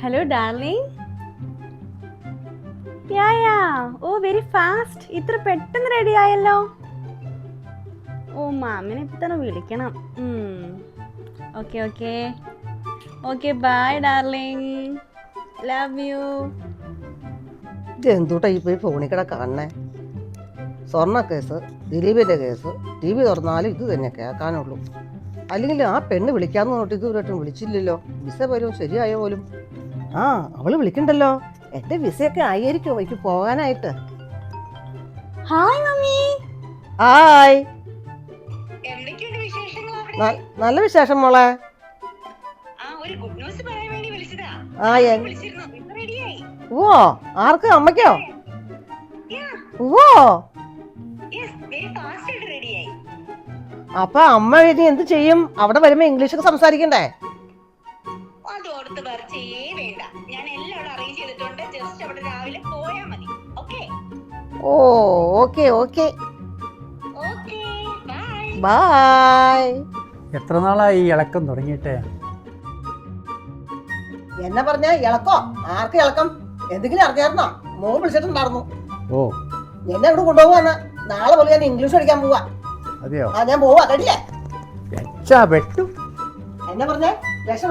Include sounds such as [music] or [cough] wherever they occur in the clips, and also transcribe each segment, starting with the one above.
Hello darling യായാ ഓ very fast ഇത്ര പെട്ടെന്ന് റെഡി ആയല്ലോ ഓ മാമിനെ ഇത്തവണ വിളിക്കണം okay okay okay bye darling love you ഇതെന്തൂട്ടാ ഈ പോയി ഫോണിൽ കൂടെ സ്വർണ്ണ കേസ് ദിലീപിൻ്റെ കേസ് ടി വി തുറന്നാലും ഇത് തന്നെ കേൾക്കാനുള്ളൂ അല്ലെങ്കിൽ ആ പെണ്ണ് വിളിക്കാന്ന് പറഞ്ഞിട്ട് ഇതുവരെയായിട്ടും വിളിച്ചില്ലല്ലോ വിസ പോലും ശരിയായ പോലും ആ അവള് വിളിക്കണ്ടല്ലോ എന്റെ വിസയൊക്കെ ആയിരിക്കും എനിക്ക് പോകാനായിട്ട് ഹായ് മമ്മി ഹായ് നല്ല വിശേഷം മോളെ ഓ ആർക്ക് അമ്മയ്ക്കോ ഓ അപ്പൊ അമ്മ ഇനി എന്ത് ചെയ്യും അവിടെ വരുമ്പോ ഇംഗ്ലീഷ് ഒക്കെ സംസാരിക്കണ്ടേ ഞാൻ എല്ലാം അറേഞ്ച് ചെയ്തിട്ടുണ്ട് ജസ്റ്റ് അവിടെ രാവിലെ മതി ഓ ഓക്കെ ഓക്കെ ബൈ എത്ര നാളായി ഇളക്കം തുടങ്ങിയിട്ട് എന്നെ പറഞ്ഞ ഇളക്കോ ആർക്ക് ഇളക്കം എന്തെങ്കിലും അറിഞ്ഞായിരുന്നോ മോൾ വിളിച്ചിട്ടുണ്ടായിരുന്നു ഓ എന്നെ അവിടെ കൊണ്ടുപോകുവാന്ന് നാളെ പോലെ ഞാൻ ഇംഗ്ലീഷ് പഠിക്കാൻ പോവാ അതെയോ ആ ഞാൻ പോവാ കേട്ടില്ലേ വെട്ടു എന്നെ പറഞ്ഞേ രക്ഷ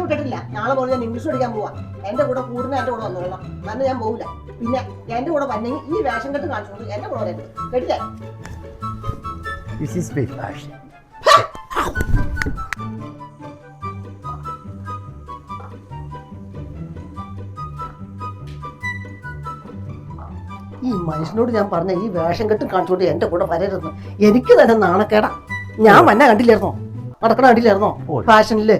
വിട്ടിട്ടില്ല നാളെ പോലെ ഞാൻ ഇംഗ്ലീഷ് പഠിക്കാൻ പോവാ എന്റെ കൂടെ കൂടുന്ന എന്റെ കൂടെ വന്നോളാം അന്ന് ഞാൻ പോവില്ല പിന്നെ എന്റെ കൂടെ വന്നെങ്കിൽ ഈ വേഷം കെട്ട് കാണിച്ചോളൂ എന്റെ കൂടെ വരരുത് കേട്ടില്ലേ ഈ മനുഷ്യനോട് ഞാൻ പറഞ്ഞ ഈ വേഷം കെട്ടും കാണിച്ചോണ്ട് എന്റെ കൂടെ വരരുത് എനിക്ക് തന്നെ നാണക്കേടാ ഞാൻ വന്ന കണ്ടില്ലായിരുന്നോ നടക്കണ കണ്ടില്ലായിരുന്നോ ഫാഷനില്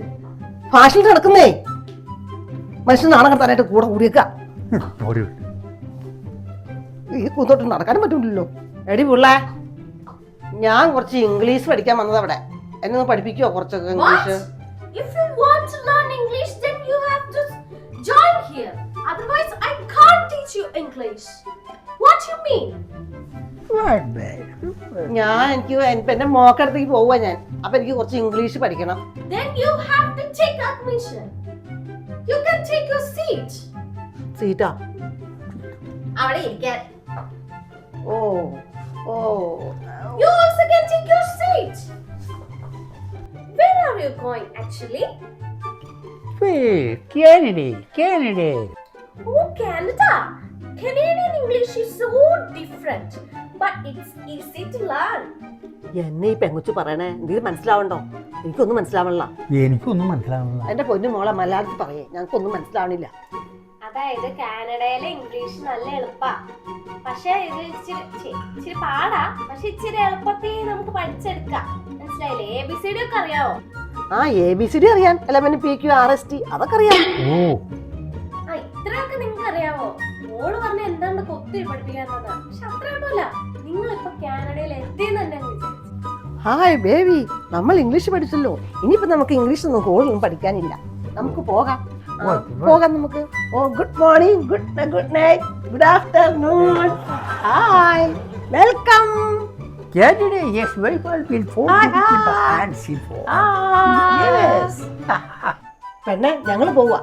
ഫാഷനിൽ നടക്കുന്നേ മനുഷ്യൻ നാണം കെട്ടാനായിട്ട് കൂടെ കൂടിയേക്ക ഈ കൂത്തോട്ട് നടക്കാനും പറ്റില്ലല്ലോ എടി പിള്ള ഞാൻ കുറച്ച് ഇംഗ്ലീഷ് പഠിക്കാൻ വന്നത് അവിടെ എന്നെ ഒന്ന് പഠിപ്പിക്കുവോ കുറച്ചൊക്കെ English If you want to learn English, then you have to join here. Otherwise, I can't teach you English. Lakshmi ഞാൻ എനിക്ക് എന്റെ മോക്കടുത്തേക്ക് പോവാ ഞാൻ അപ്പൊ എനിക്ക് കുറച്ച് ഇംഗ്ലീഷ് പഠിക്കണം സീറ്റാ അവിടെ ഇരിക്കാൻ oh oh you also can take your seat where are you going actually Wait, Kennedy, Kennedy. Oh, Canada. Canadian English is so different, but it's easy to learn. എന്നെ ഈ പെങ്കുച്ചു പറയണേ എന്തെങ്കിലും മനസ്സിലാവണ്ടോ എനിക്കൊന്നും മനസ്സിലാവണില്ല എനിക്കൊന്നും മനസ്സിലാവണില്ല എന്റെ പൊന്നു മോളെ മലയാളത്തിൽ പറയേ ഞങ്ങൾക്കൊന്നും മനസ്സിലാവണില്ല അതായത് കാനഡയിലെ ഇംഗ്ലീഷ് നല്ല എളുപ്പാ പക്ഷെ ഇത് ഇച്ചിരി പാടാ പക്ഷെ ഇച്ചിരി എളുപ്പത്തിൽ നമുക്ക് പഠിച്ചെടുക്കാം മനസ്സിലായില്ലേ എ ബി സി ഡി ഒക്കെ അറിയാവോ ആ എ ബി സി ഡി അറിയാൻ eleven P Q R S T അതൊക്കെ അറിയാം ഓ മോള് പറഞ്ഞ എന്താണ് കൊത്തി പഠിപ്പിക്കാന്നത് നിങ്ങൾ ഹായ് ബേബി നമ്മൾ ഇംഗ്ലീഷ് പഠിച്ചല്ലോ ഇനിയിപ്പോ നമുക്ക് ഇംഗ്ലീഷ് ഒന്നും കൂടുതലും പഠിക്കാനില്ല നമുക്ക് പോകാം oh, പോകാം നമുക്ക് ഓ good morning good good night good afternoon hi welcome Yesterday, yes, ah. [laughs] പെണ്ണെ ഞങ്ങൾ പോവാ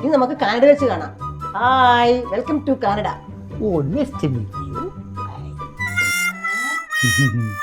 ഇനി നമുക്ക് കാനഡ വെച്ച് കാണാം Hi, welcome to Canada. Oh, nice to meet you. Bye. [laughs]